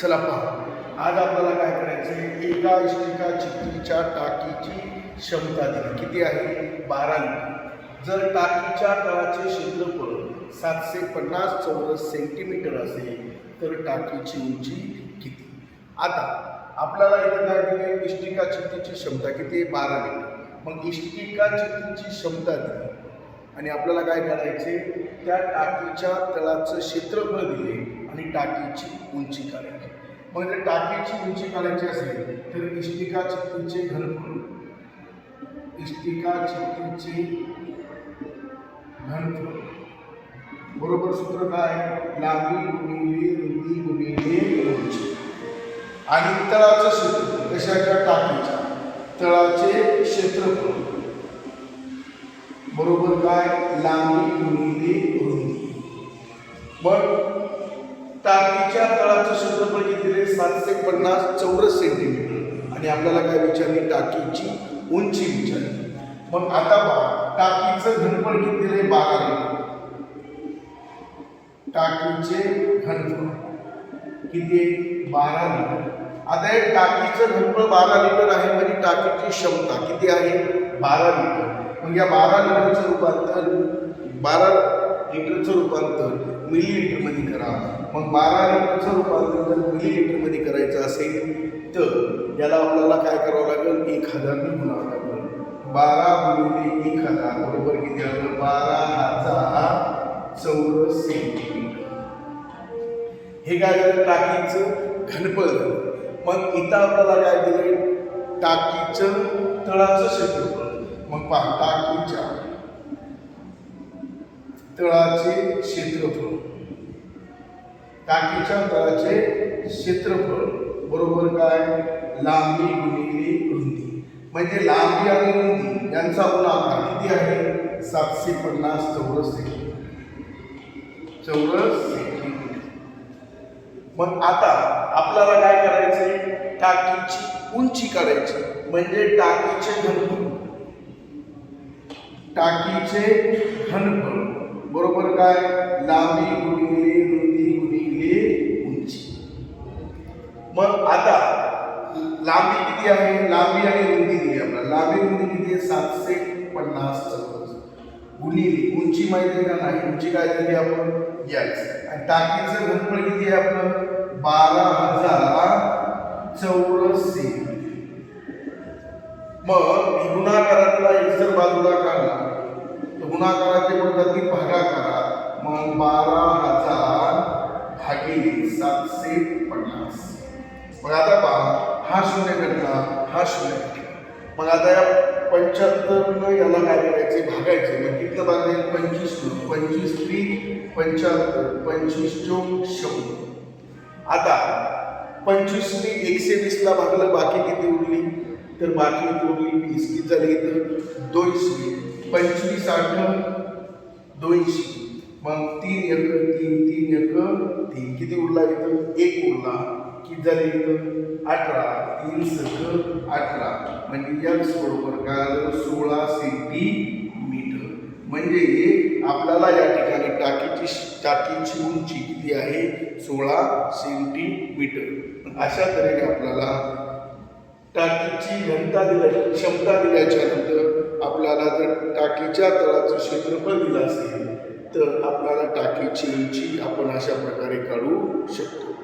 चला पहा. आज आपल्याला काय करायचं आहे एका इष्टिका चित्रीच्या टाकीची क्षमता दिली. किती आहे? बारा लिटर जर टाकीच्या तळाचे क्षेत्रफळ सातशे पन्नास चौरस सेंटीमीटर असेल तर टाकीची उंची किती? आता आपल्याला इथं काय दिले इष्टिका चित्तीची क्षमता किती आहे? बारा लिटर मग इष्टिका चित्तीची क्षमता दिली. आणि आपल्याला काय करायचे त्या टाकीच्या तळाचं क्षेत्रफळ दिले टाकीची उंची काढायची. मग जर टाकीची उंची काढायची असेल तर इष्टिका चित्तीचे घनफळ इष्टिका चित्तीचे घनफळ बरोबर सूत्र काय? लांबी गुणिले रुंदी गुणिले उंची. आणि तळाचं सूत्र कशाच्या? टाकीच्या. तळाचे क्षेत्रफळ. बरोबर काय? लांबी गुणिले रुंदी. मग किती ते पन्नास चौरस सेंटीमीटर आणि आपल्याला काय विचारली? टाकीची उंची विचारली. मग आता बघा टाकीचं घनफळ किती दिले बारा लिटर. टाकीचे घनफळ किती आहे? बारा लिटर. आता हे टाकीचं घनफळ बारा लिटर आहे म्हणजे टाकीची क्षमता किती आहे? बारा लिटर. मग या बारा लिटरचं रूपांतर बारा लिटरचं रूपांतर मिली लिटरमध्ये करा. मग बारा लिटरचं रूपांतर जर मिली असेल तर याला आपल्याला काय करावं लागेल? एक हजार म्हणावं लागेल. बारा गुणिले एक हजार बरोबर किती आलं? बारा हजार चौरस. सेंटीमीटर हे काय झालं? टाकीचं घनफळ झालं. मग इथं आपल्याला काय दिले टाकीचं तळाचं क्षेत्रफळ. मग पहा टाकीच्या तळाचे क्षेत्रफळ. टाकीच्या तळाचे क्षेत्रफळ बरोबर काय? लांबी गुणिले रुंदी. म्हणजे लांबी आणि रुंदी यांचा गुणाकार किती आहे? सातशे पन्नास चौरस सेंटीमीटर. चौरस सेंटीमीटर. मग आता आपल्याला काय करायचंय? टाकीची उंची काढायची. म्हणजे टाकीचे घनफळ. टाकीचे घनफळ. बरोबर काय? लांबी गुणिले गुणिले उंची मग आता लांबी किती आहे? लांबी आणि रुंदी दिली आपल्याला? लांबी रुंदी किती आहे? सातशे पन्नास चौरस. गुणिली उंची माहिती आहे का नाही? उंची काय दिली आपण? याच आणि टाकीचं घनफळ किती आहे आपलं? बारा हजार चौरस मग गुणाकारातला एक जर बाजूला काढला. तर गुणाकाराचे पद्धती भागाकारात मग बारा हजार भागिले सातशे मग आता पहा हा शून्य घटला हा शून्य घटला मग आता या पंच्याहत्तरनं याला काय करायचे भागायचे. मग कितलं भागायचे पंचवीस पंचवीस त्री पंच्याहत्तर. पंचवीस चोक शंभर. आता पंचवीसनी एकशे वीसला भागलं बाकी किती उरली? तर बाकी उरली? वीस. किती झाली तर दोनशे. पंचवीस आठ दोनशे. मग तीन एक तीन तीन एक तीन किती उरला इथं एक उरला किती झाले इथं? अठरा. तीन सक अठरा. म्हणजे एक्स बरोबर काय आलं? सोळा सेंटीमीटर म्हणजे आपल्याला या ठिकाणी टाकीची टाकीची उंची किती आहे? सोळा सेंटीमीटर अशा तऱ्हेने आपल्याला टाकीची घनता दिल्या क्षमता दिल्याच्या नंतर आपल्याला जर टाकीच्या तळाचं क्षेत्रफळ दिलं असेल तर आपल्याला टाकीची उंची आपण अशा प्रकारे काढू शकतो.